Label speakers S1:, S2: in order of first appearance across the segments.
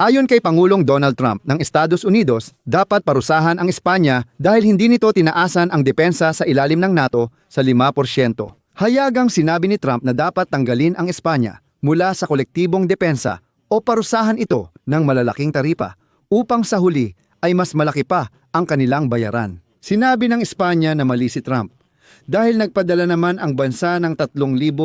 S1: Ayon kay Pangulong Donald Trump ng Estados Unidos, dapat parusahan ang Espanya dahil hindi nito tinaasan ang depensa sa ilalim ng NATO sa 5%. Hayagang sinabi ni Trump na dapat tanggalin ang Espanya mula sa kolektibong depensa o parusahan ito ng malalaking taripa upang sa huli ay mas malaki pa ang kanilang bayaran. Sinabi ng Espanya na mali si Trump dahil nagpadala naman ang bansa ng 3,000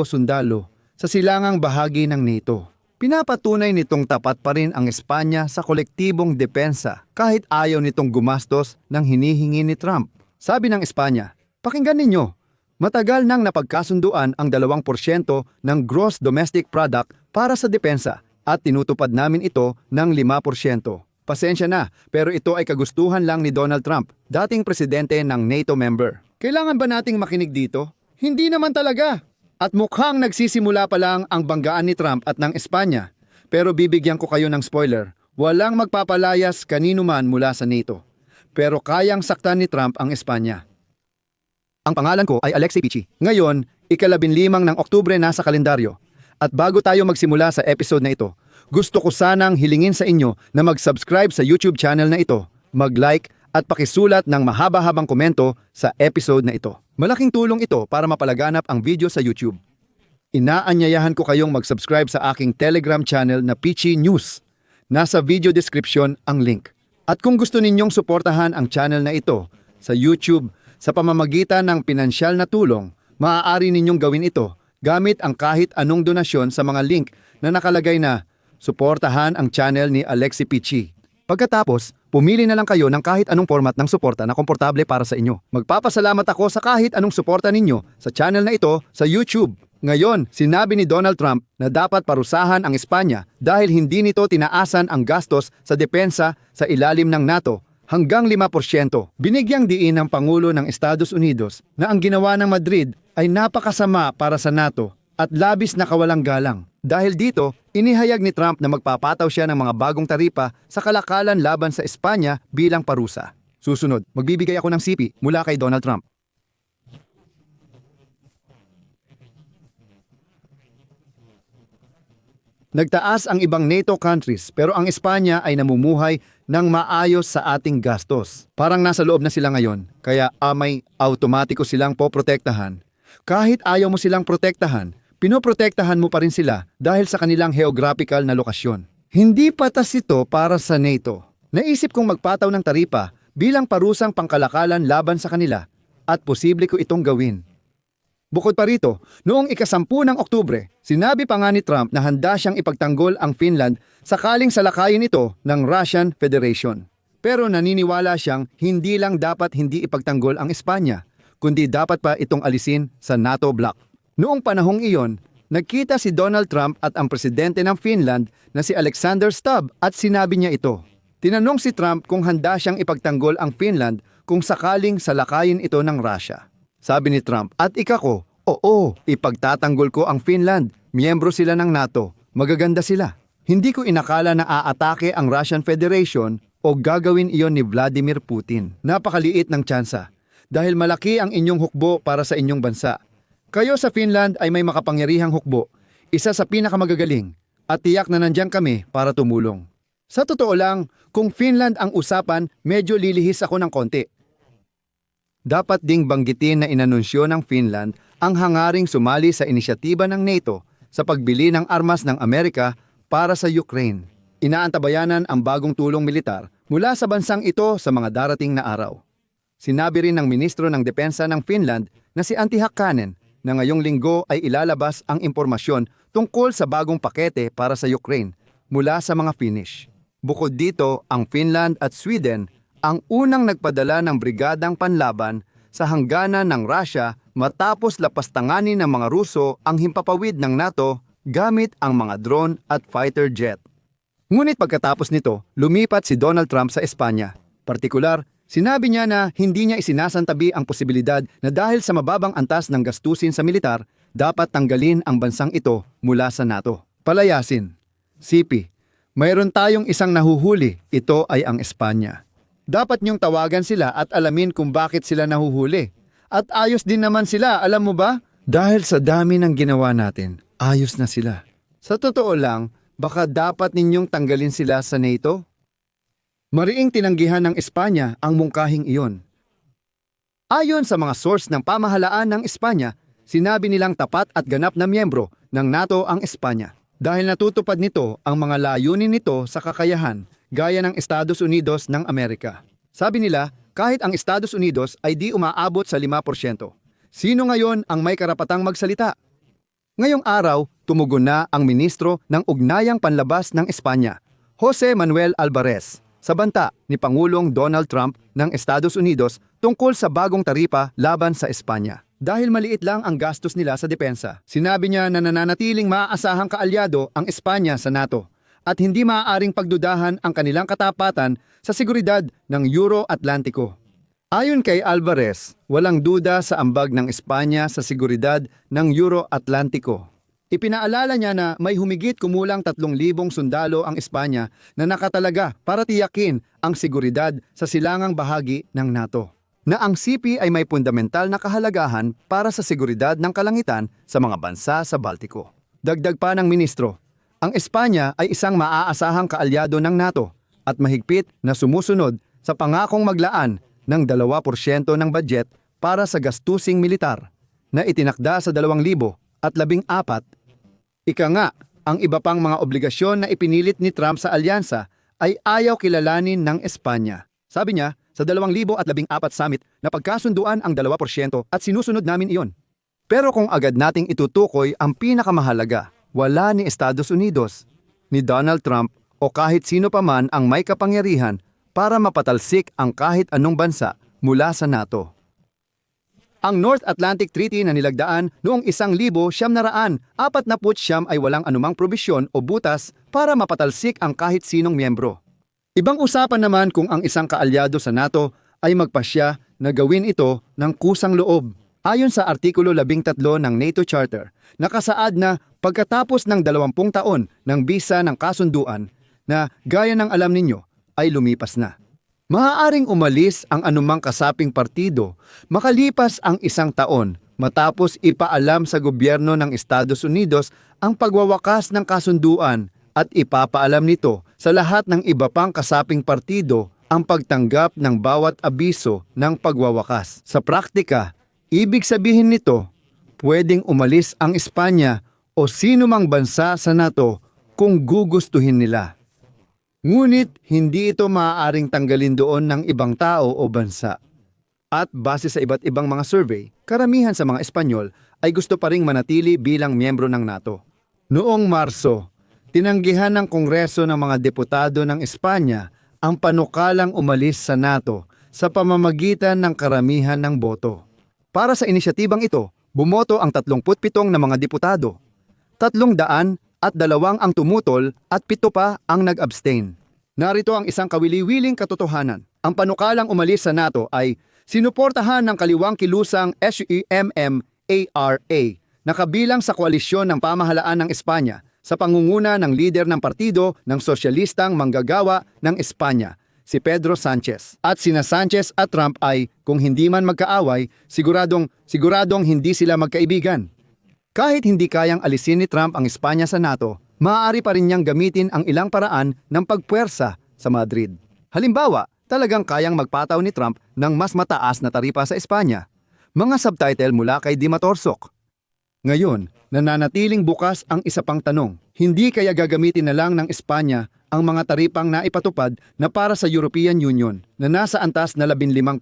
S1: sundalo sa silangang bahagi ng NATO. Pinapatunay nitong tapat pa rin ang Espanya sa kolektibong depensa kahit ayaw nitong gumastos ng hinihingi ni Trump. Sabi ng Espanya, pakinggan ninyo, matagal nang napagkasunduan ang 2% ng gross domestic product para sa depensa at tinutupad namin ito ng 5%. Pasensya na, pero ito ay kagustuhan lang ni Donald Trump, dating presidente ng NATO member. Kailangan ba nating makinig dito? Hindi naman talaga. At mukhang nagsisimula pa lang ang banggaan ni Trump at ng Espanya. Pero bibigyan ko kayo ng spoiler. Walang magpapalayas kanino man mula sa NATO. Pero kayang saktan ni Trump ang Espanya. Ang pangalan ko ay Alexei Pichi. Ngayon, ikalabinlimang ng Oktubre nasa kalendaryo. At bago tayo magsimula sa episode na ito, gusto ko sanang hilingin sa inyo na mag-subscribe sa YouTube channel na ito, mag-like at pakisulat ng mahaba-habang komento sa episode na ito. Malaking tulong ito para mapalaganap ang video sa YouTube. Inaanyayahan ko kayong mag-subscribe sa aking Telegram channel na Pichi News. Nasa video description ang link. At kung gusto ninyong suportahan ang channel na ito sa YouTube sa pamamagitan ng pinansyal na tulong, maaari ninyong gawin ito gamit ang kahit anong donasyon sa mga link na nakalagay na suportahan ang channel ni Alexi Pichi. Pagkatapos, pumili na lang kayo ng kahit anong format ng suporta na komportable para sa inyo. Magpapasalamat ako sa kahit anong suporta ninyo sa channel na ito sa YouTube. Ngayon, sinabi ni Donald Trump na dapat parusahan ang Espanya dahil hindi nito tinaasan ang gastos sa depensa sa ilalim ng NATO hanggang 5%. Binigyang diin ng Pangulo ng Estados Unidos na ang ginawa ng Madrid ay napakasama para sa NATO at labis na kawalang galang. Dahil dito, inihayag ni Trump na magpapataw siya ng mga bagong taripa sa kalakalan laban sa Espanya bilang parusa. Susunod, magbibigay ako ng sipi mula kay Donald Trump. Nagtaas ang ibang NATO countries pero ang Espanya ay namumuhay ng maayos sa ating gastos. Parang nasa loob na sila ngayon, kaya amay automatiko silang poprotektahan. Kahit ayaw mo silang protektahan, pinoprotektahan mo pa rin sila dahil sa kanilang geographical na lokasyon. Hindi patas ito para sa NATO. Naisip kong magpataw ng taripa bilang parusang pangkalakalan laban sa kanila at posible ko itong gawin. Bukod pa rito, noong ikasampu ng Oktubre, sinabi pa nga ni Trump na handa siyang ipagtanggol ang Finland sakaling salakayin ito ng Russian Federation. Pero naniniwala siyang hindi lang dapat hindi ipagtanggol ang Espanya, kundi dapat pa itong alisin sa NATO bloc. Noong panahong iyon, nagkita si Donald Trump at ang presidente ng Finland na si Alexander Stubb at sinabi niya ito. Tinanong si Trump kung handa siyang ipagtanggol ang Finland kung sakaling salakayin ito ng Russia. Sabi ni Trump, at ikako, oo, ipagtatanggol ko ang Finland. Miyembro sila ng NATO. Magaganda sila. Hindi ko inakala na aatake ang Russian Federation o gagawin iyon ni Vladimir Putin. Napakaliit ng tsansa. Dahil malaki ang inyong hukbo para sa inyong bansa. Kayo sa Finland ay may makapangyarihang hukbo, isa sa pinakamagagaling, at tiyak na nandyan kami para tumulong. Sa totoo lang, kung Finland ang usapan, medyo lilihis ako ng konti. Dapat ding banggitin na inanunsyo ng Finland ang hangaring sumali sa inisyatiba ng NATO sa pagbili ng armas ng Amerika para sa Ukraine. Inaantabayanan ang bagong tulong militar mula sa bansang ito sa mga darating na araw. Sinabi rin ng Ministro ng Depensa ng Finland na si Antti Hakkanen na ngayong linggo ay ilalabas ang impormasyon tungkol sa bagong pakete para sa Ukraine mula sa mga Finnish. Bukod dito, ang Finland at Sweden ang unang nagpadala ng brigadang panlaban sa hangganan ng Russia matapos lapastanganin ng mga Ruso ang himpapawid ng NATO gamit ang mga drone at fighter jet. Ngunit pagkatapos nito, lumipat si Donald Trump sa Espanya. Partikular, sinabi niya na hindi niya isinasantabi ang posibilidad na dahil sa mababang antas ng gastusin sa militar, dapat tanggalin ang bansang ito mula sa NATO. Palayasin. CP, mayroon tayong isang nahuhuli, ito ay ang Espanya. Dapat niyong tawagan sila at alamin kung bakit sila nahuhuli. At ayos din naman sila, alam mo ba? Dahil sa dami ng ginawa natin, ayos na sila. Sa totoo lang, baka dapat ninyong tanggalin sila sa NATO? Mariing tinanggihan ng Espanya ang mungkahing iyon. Ayon sa mga source ng pamahalaan ng Espanya, sinabi nilang tapat at ganap na miyembro ng NATO ang Espanya. Dahil natutupad nito ang mga layunin nito sa kakayahan gaya ng Estados Unidos ng Amerika. Sabi nila, kahit ang Estados Unidos ay di umaabot sa 5%. Sino ngayon ang may karapatang magsalita? Ngayong araw, tumugon na ang ministro ng Ugnayang Panlabas ng Espanya, Jose Manuel Alvarez, sa banta ni Pangulong Donald Trump ng Estados Unidos tungkol sa bagong taripa laban sa Espanya. Dahil maliit lang ang gastos nila sa depensa, sinabi niya na nananatiling maaasahang kaalyado ang Espanya sa NATO at hindi maaaring pagdudahan ang kanilang katapatan sa seguridad ng Euro-Atlantiko. Ayon kay Alvarez, walang duda sa ambag ng Espanya sa seguridad ng Euro-Atlantiko. Ipinaalala niya na may humigit kumulang 3,000 sundalo ang Espanya na nakatalaga para tiyakin ang seguridad sa silangang bahagi ng NATO. Na ang CP ay may fundamental na kahalagahan para sa seguridad ng kalangitan sa mga bansa sa Baltiko. Dagdag pa ng ministro, ang Espanya ay isang maaasahang kaalyado ng NATO at mahigpit na sumusunod sa pangakong maglaan ng 2% ng budget para sa gastusing militar na itinakda sa 2014. Ika nga, ang iba pang mga obligasyon na ipinilit ni Trump sa alyansa ay ayaw kilalanin ng Espanya. Sabi niya, sa 2014 summit na pagkasunduan ang 2% at sinusunod namin iyon. Pero kung agad nating itutukoy ang pinakamahalaga, wala ni Estados Unidos, ni Donald Trump o kahit sino pa man ang may kapangyarihan para mapatalsik ang kahit anong bansa mula sa NATO. Ang North Atlantic Treaty na nilagdaan noong isang libo siyam na raan, apat na put siyam ay walang anumang probisyon o butas para mapatalsik ang kahit sinong miyembro. Ibang usapan naman kung ang isang kaalyado sa NATO ay magpasya na gawin ito ng kusang loob. Ayon sa Artikulo 13 ng NATO Charter, nakasaad na pagkatapos ng 20 taon ng bisa ng kasunduan na gaya ng alam ninyo ay lumipas na. Maaaring umalis ang anumang kasaping partido makalipas ang isang taon matapos ipaalam sa gobyerno ng Estados Unidos ang pagwawakas ng kasunduan at ipapaalam nito sa lahat ng iba pang kasaping partido ang pagtanggap ng bawat abiso ng pagwawakas. Sa praktika, ibig sabihin nito, pwedeng umalis ang Espanya o sino mang bansa sa NATO kung gugustuhin nila. Ngunit hindi ito maaaring tanggalin doon ng ibang tao o bansa. At base sa iba't ibang mga survey, karamihan sa mga Espanyol ay gusto pa ring manatili bilang miyembro ng NATO. Noong Marso, tinanggihan ng Kongreso ng mga deputado ng Espanya ang panukalang umalis sa NATO sa pamamagitan ng karamihan ng boto. Para sa inisyatibang ito, bumoto ang 37 na mga deputado. Tatlong daan at dalawang ang tumutol at pito pa ang nag-abstain. Narito ang isang kawili-wiling katotohanan. Ang panukalang umalis sa NATO ay sinuportahan ng kaliwang kilusang SUMMARA na kabilang sa koalisyon ng pamahalaan ng Espanya sa pangunguna ng lider ng partido ng sosyalistang manggagawa ng Espanya, si Pedro Sanchez. At sina Sanchez at Trump ay, kung hindi man magkaaway, siguradong, siguradong hindi sila magkaibigan. Kahit hindi kayang alisin ni Trump ang Espanya sa NATO, maaari pa rin niyang gamitin ang ilang paraan ng pagpuwersa sa Madrid. Halimbawa, talagang kayang magpataw ni Trump ng mas mataas na taripa sa Espanya. Mga subtitle mula kay Dima Torsok. Ngayon, nananatiling bukas ang isa pang tanong. Hindi kaya gagamitin na lang ng Espanya ang mga taripang naipatupad na para sa European Union na nasa antas na 15%.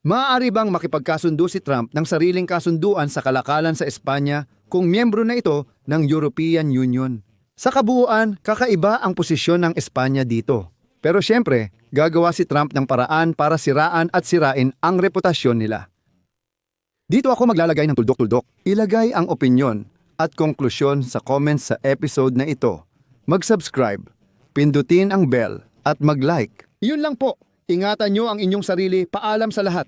S1: Maaari bang makipagkasundo si Trump ng sariling kasunduan sa kalakalan sa Espanya kung miyembro na ito ng European Union? Sa kabuuan, kakaiba ang posisyon ng Espanya dito. Pero siyempre, gagawa si Trump ng paraan para siraan at sirain ang reputasyon nila. Dito ako maglalagay ng tuldok-tuldok. Ilagay ang opinyon at konklusyon sa comments sa episode na ito. Mag-subscribe, pindutin ang bell at mag-like. Yun lang po. Ingatan nyo ang inyong sarili. Paalam sa lahat.